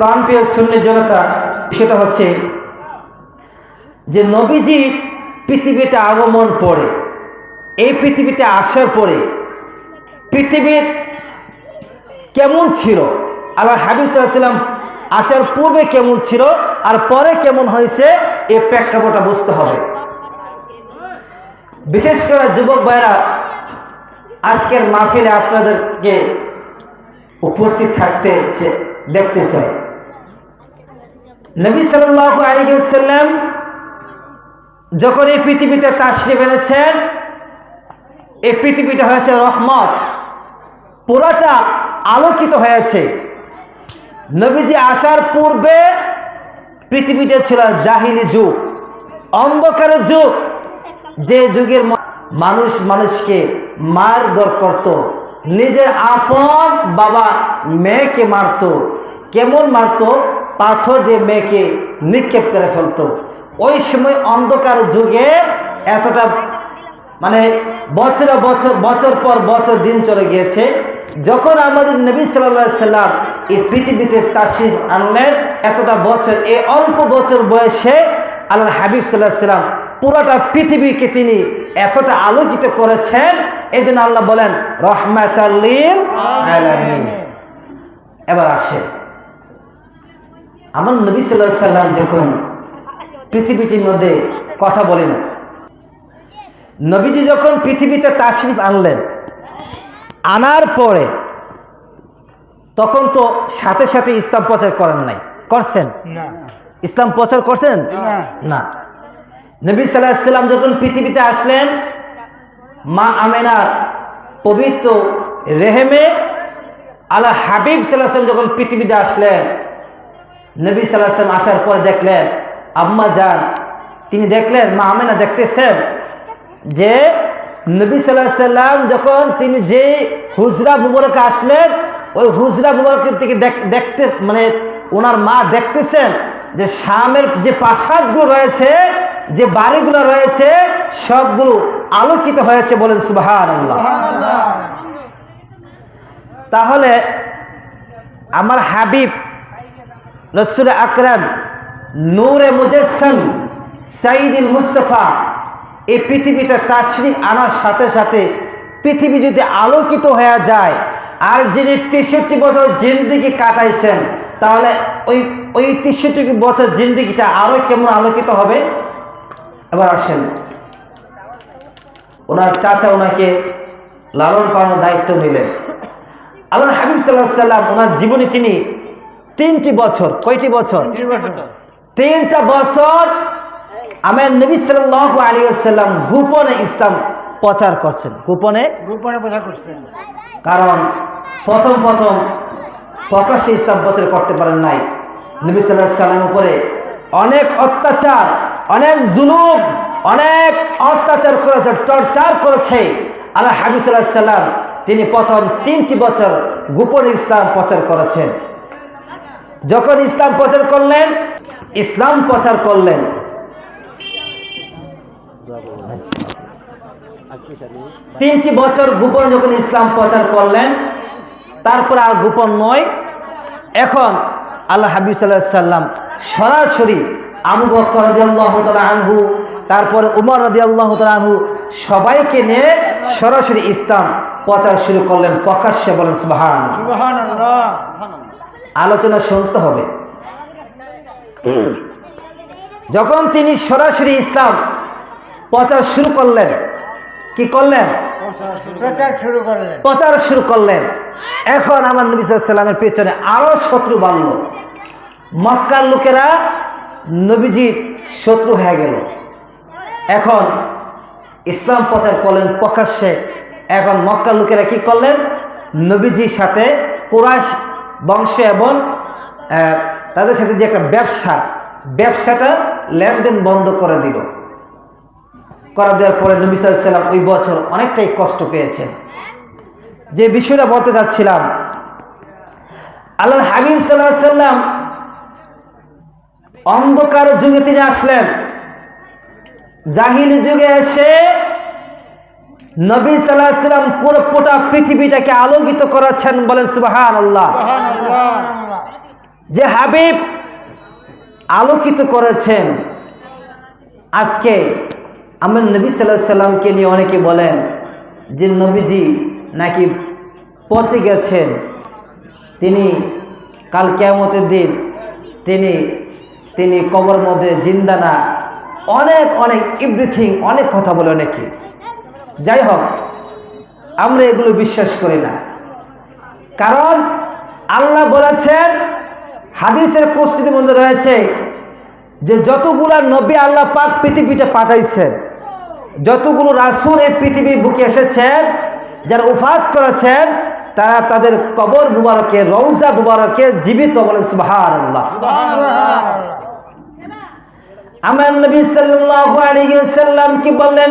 প্রাণপ্রিয় শূন্য জনতা, সেটা হচ্ছে যে নবীজি পৃথিবীতে আগমন পরে, এই পৃথিবীতে আসার পরে পৃথিবীর কেমন ছিল? আল্লাহ হাবিব সাল্লাম আসার পূর্বে কেমন ছিল আর পরে কেমন হয়েছে এই প্রেক্ষাপটটা বুঝতে হবে। বিশেষ করে যুবক ভাইরা আজকের মাহফিলে আপনাদেরকে উপস্থিত থাকতে দেখতে চাই। নবী সাল্লাহ আলিসাল্লাম যখন এই পৃথিবীতে তাশ্রিফ এনেছেন, এই পৃথিবীটা হয়েছে রহমত। পুরাটা আলোকিত হয়েছে। নবীজি আসার পূর্বে পৃথিবীটা ছিল জাহিলি যুগ, অন্ধকারের যুগ। যে যুগের মানুষ মানুষকে মার দর করত, নিজের আপন বাবা মেয়েকে মারত। কেমন মারত? পাথর দিয়ে মেয়েকে নিক্ষেপ করে ফেলতো। ওই সময় অন্ধকার যুগে এতটা মানে বছর বছর বছর পর বছর দিন চলে গিয়েছে। যখন আমাদের নবী সাল্লাহ সাল্লাম এই পৃথিবীতে তাসিফ আনলেন, এতটা বছর, এই অল্প বছর বয়সে আল্লাহ হাবিব সাল্লাহ সাল্লাম পুরোটা পৃথিবীকে তিনি এতটা আলোকিত করেছেন এই জন্য আল্লাহ বলেন রহমাত এবার আসে আমার নবী সাল্লাহ সাল্লাম যখন পৃথিবীটির মধ্যে কথা বলি না নবীজি যখন পৃথিবীতে তাশরিফ আনলেন আনার পরে তখন তো সাথে সাথে ইসলাম প্রচার করেন নাই। করছেন? ইসলাম প্রচার করছেন? না। নবী সাল্লাম যখন পৃথিবীতে আসলেন মা আমেনার পবিত্র রেহেমে আল্লাহ হাবিব সাল্লাম যখন পৃথিবীতে আসলেন নবী সাল্লাম আসার পরে দেখলেন আম্মা যান তিনি দেখলেন মা আমেনা দেখতেছেন যে নবী সাল্লাহ সাল্লাম যখন তিনি যে হুজরা মুবারকে আসলেন ওই হুজরা মুবারকের থেকে দেখ- দেখতে মানে ওনার মা দেখতেছেন যে শামের যে প্রাসাদগুলো রয়েছে যে বাড়িগুলো রয়েছে সবগুলো আলোকিত হয়েছে বলেন সুবাহান তাহলে আমার হাবিব রসুল আকরাম নূরে মুজেসম সাইদুল মুস্তফা এই পৃথিবীতে তাশরিফ আনার সাথে সাথে পৃথিবী যদি আলোকিত হয়ে যায়, আর যিনি তেষট্টি বছর জিন্দিগি কাটাইছেন, তাহলে ওই ওই তেষট্টি বছর জিন্দিগিটা আরও কেমন আলোকিত হবে? এবার আসেন। ওনার চাচা ওনাকে লালন পালনের দায়িত্ব নিলেন। আল্লাহ হাবিব সাল্লাহ সাল্লাম ওনার জীবনে তিনি তিনটি বছর কয়টি বছর? তিনটা বছর। আমার নবী সাল্লাহ আলী আসাল্লাম গোপনে ইসলাম প্রচার করছেন। গোপনে? গোপনে প্রচার করছেন। কারণ প্রথম প্রথম প্রকাশ্যে ইসলাম প্রচার করতে পারেন নাই। নবী সাল্লাহ সাল্লাম উপরে অনেক অত্যাচার অনেক জুলুম অনেক অত্যাচার করেছে টর্চার করেছে আল্লাহ হাবিব সাল্লাহ সাল্লাম তিনি প্রথম তিনটি বছর গোপনে ইসলাম প্রচার করেছেন। যখন ইসলাম প্রচার করলেন, ইসলাম প্রচার করলেন। তিনটি বছর গোপন যখন ইসলাম প্রচার করলেন, তারপর আর গোপন নয়। এখন আল্লাহ হাবিব সাল্লাহ সাল্লাম সরাসরি আবু বকর আনহু, তারপরে উমর রাদিয়াল্লাহু আনহু সবাইকে নিয়ে সরাসরি ইসলাম প্রচার শুরু করলেন প্রকাশ্যে বলেন সুবহানাল্লাহ। আলোচনা শুনতে হবে। যখন তিনি সরাসরি ইসলাম প্রচার শুরু করলেন কি করলেন? প্রচার শুরু করলেন। এখন আমার নবী সাল্লামের পেছনে আরও শত্রু বাড়ল। মক্কার লোকেরা নবীজির শত্রু হয়ে গেল। এখন ইসলাম প্রচার করলেন প্রকাশ্যে। এখন মক্কার লোকেরা কি করলেন? নবীজির সাথে কোরআশ বংশ এবং তাদের সাথে যে একটা ব্যবসা, ব্যবসাটা লেনদেন বন্ধ করে দিল। করা দেওয়ার পরে নবী সাল্লাম ওই বছর অনেকটাই কষ্ট পেয়েছেন। যে বিষয়টা বলতে চাচ্ছিলাম আল্লাহ হাবিব সাল্লাহ সাল্লাম অন্ধকার যুগে তিনি আসলেন। জাহিলি যুগে এসে নবী সাল্লাহ সাল্লাম পুরো গোটা পৃথিবীটাকে আলোকিত করেছেন বলেন সুবাহান আল্লাহ যে হাবিব আলোকিত করেছেন। আজকে আমার নবী সাল্লাহ সাল্লামকে নিয়ে অনেকে বলেন যে নবীজি নাকি পচে গেছেন। তিনি কাল কেয়ামতের দিন তিনি তিনি কবর মধ্যে জিন্দা না। অনেক অনেক এভরিথিং অনেক কথা বলে অনেকে। যাই হোক আমরা এগুলো বিশ্বাস করি না। কারণ আল্লাহ বলেছেন হাদিসের পরিস্থিতির মধ্যে রয়েছে যে যতগুলো নবী আল্লাহ পাক পৃথিবীতে পাঠাইছেন যতগুলো রাসুল এই পৃথিবীর বুকে এসেছেন যারা উফাত করেছেন তারা তাদের কবর মুবারকে রৌজা মুবারকে জীবিত বলেন সুবাহান আল্লাহ আমার নবী ওয়াসাল্লাম কি বললেন